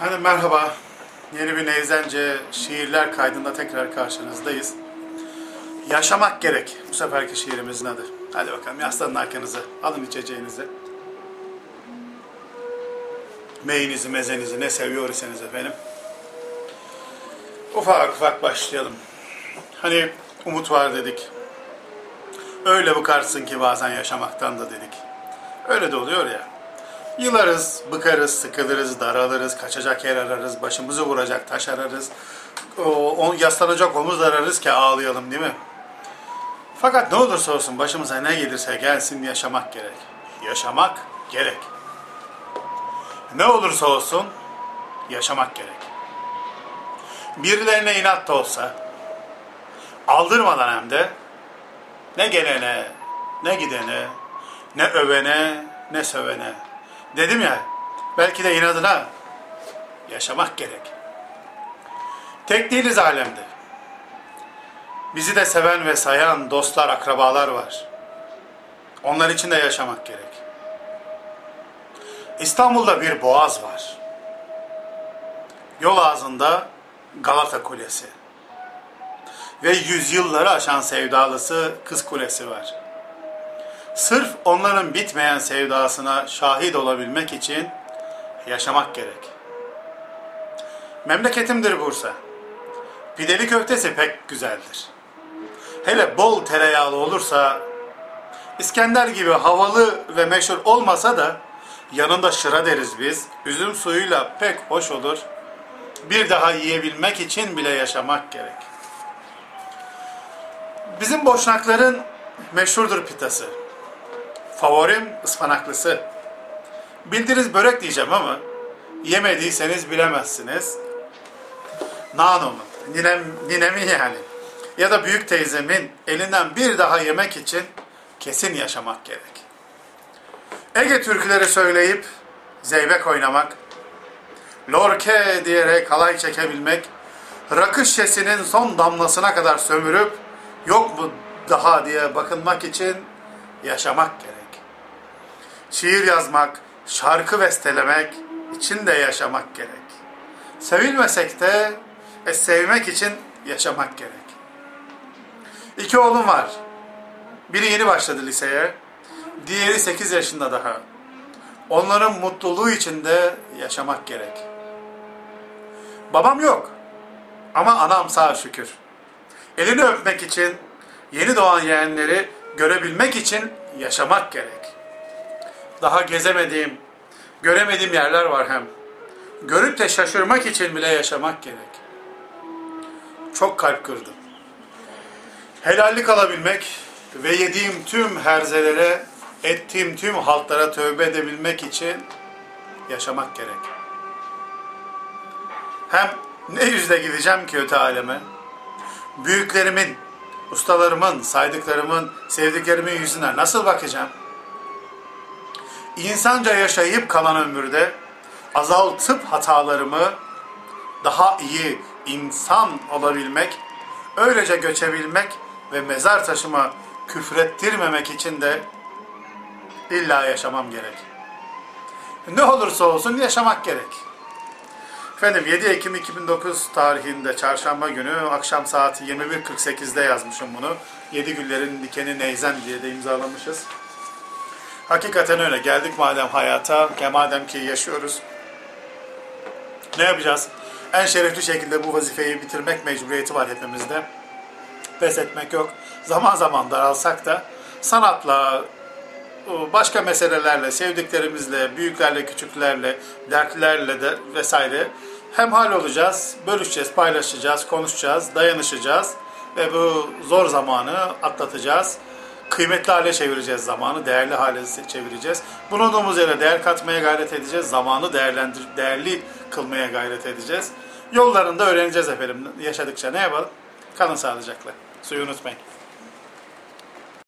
Hani merhaba. Yeni bir Neyzence şiirler kaydında tekrar karşınızdayız. Yaşamak gerek. Bu seferki şiirimizin adı. Hadi bakalım yaslanın arkanızı. Alın içeceğinizi. Meyinizi, mezenizi ne seviyorsanız efendim. Ufak ufak başlayalım. Hani umut var dedik. Öyle bıkarsın ki bazen yaşamaktan da dedik. Öyle de oluyor ya. Yılarız, bıkarız, sıkılırız, daralırız, kaçacak yer ararız, başımızı vuracak taş ararız, o, yaslanacak omuz ararız ki ağlayalım değil mi? Fakat ne olursa olsun başımıza ne gelirse gelsin yaşamak gerek. Yaşamak gerek. Ne olursa olsun yaşamak gerek. Birilerine inat da olsa, aldırmadan hem de ne gelene, ne gidene, ne övene, ne sövene. Dedim ya, belki de inadına yaşamak gerek. Tek değiliz alemde. Bizi de seven ve sayan dostlar, akrabalar var. Onlar için de yaşamak gerek. İstanbul'da bir boğaz var. Yol ağzında Galata Kulesi. Ve yüzyılları aşan sevdalısı Kız Kulesi var. Sırf onların bitmeyen sevdasına şahit olabilmek için yaşamak gerek. Memleketimdir Bursa. Pideli köftesi pek güzeldir. Hele bol tereyağlı olursa, İskender gibi havalı ve meşhur olmasa da yanında şıra deriz biz. Üzüm suyuyla pek hoş olur. Bir daha yiyebilmek için bile yaşamak gerek. Bizim boşnakların meşhurdur pitası. Favorim ıspanaklısı. Bildiniz börek diyeceğim ama yemediyseniz bilemezsiniz. Nano'nun, ninem, ninemin yani ya da büyük teyzemin elinden bir daha yemek için kesin yaşamak gerek. Ege türküleri söyleyip zeybek oynamak, lorke diyerek halay çekebilmek, rakı şişesinin son damlasına kadar sömürüp yok mu daha diye bakınmak için yaşamak gerek. Şiir yazmak, şarkı bestelemek için de yaşamak gerek. Sevilmesek de e, sevmek için yaşamak gerek. İki oğlum var. Biri yeni başladı liseye, diğeri 8 yaşında daha. Onların mutluluğu için de yaşamak gerek. Babam yok ama anam sağ şükür. Elini öpmek için, yeni doğan yeğenleri görebilmek için yaşamak gerek. Daha gezemediğim, göremediğim yerler var hem. Görüp de şaşırmak için bile yaşamak gerek. Çok kalp kırdım. Helallik alabilmek ve yediğim tüm herzelere, ettiğim tüm haltlara tövbe edebilmek için yaşamak gerek. Hem ne yüzle gideceğim ki öte aleme? Büyüklerimin, ustalarımın, saydıklarımın, sevdiklerimin yüzüne nasıl bakacağım? İnsanca yaşayıp kalan ömürde azaltıp hatalarımı daha iyi insan olabilmek, öylece göçebilmek ve mezar taşıma küfrettirmemek için de illa yaşamam gerek. Ne olursa olsun yaşamak gerek. Efendim 7 Ekim 2009 tarihinde çarşamba günü akşam saat 21.48'de yazmışım bunu. 7 güllerin dikeni neyzen diye de imzalamışız. Hakikaten öyle. Geldik madem hayata, ya madem ki yaşıyoruz. Ne yapacağız? En şerefli şekilde bu vazifeyi bitirmek mecburiyeti var hepimizde. Pes etmek yok. Zaman zaman daralsak da sanatla, başka meselelerle, sevdiklerimizle, büyüklerle, küçüklerle, dertlerle de vesaire hemhal olacağız, bölüşeceğiz, paylaşacağız, konuşacağız, dayanışacağız ve bu zor zamanı atlatacağız. Kıymetli hale çevireceğiz zamanı, değerli hale çevireceğiz. Bulunduğumuz yere değer katmaya gayret edeceğiz, zamanı değerlendir, değerli kılmaya gayret edeceğiz. Yollarında öğreneceğiz efendim yaşadıkça ne yapalım? Kalın sağlıcakla. Suyu unutmayın.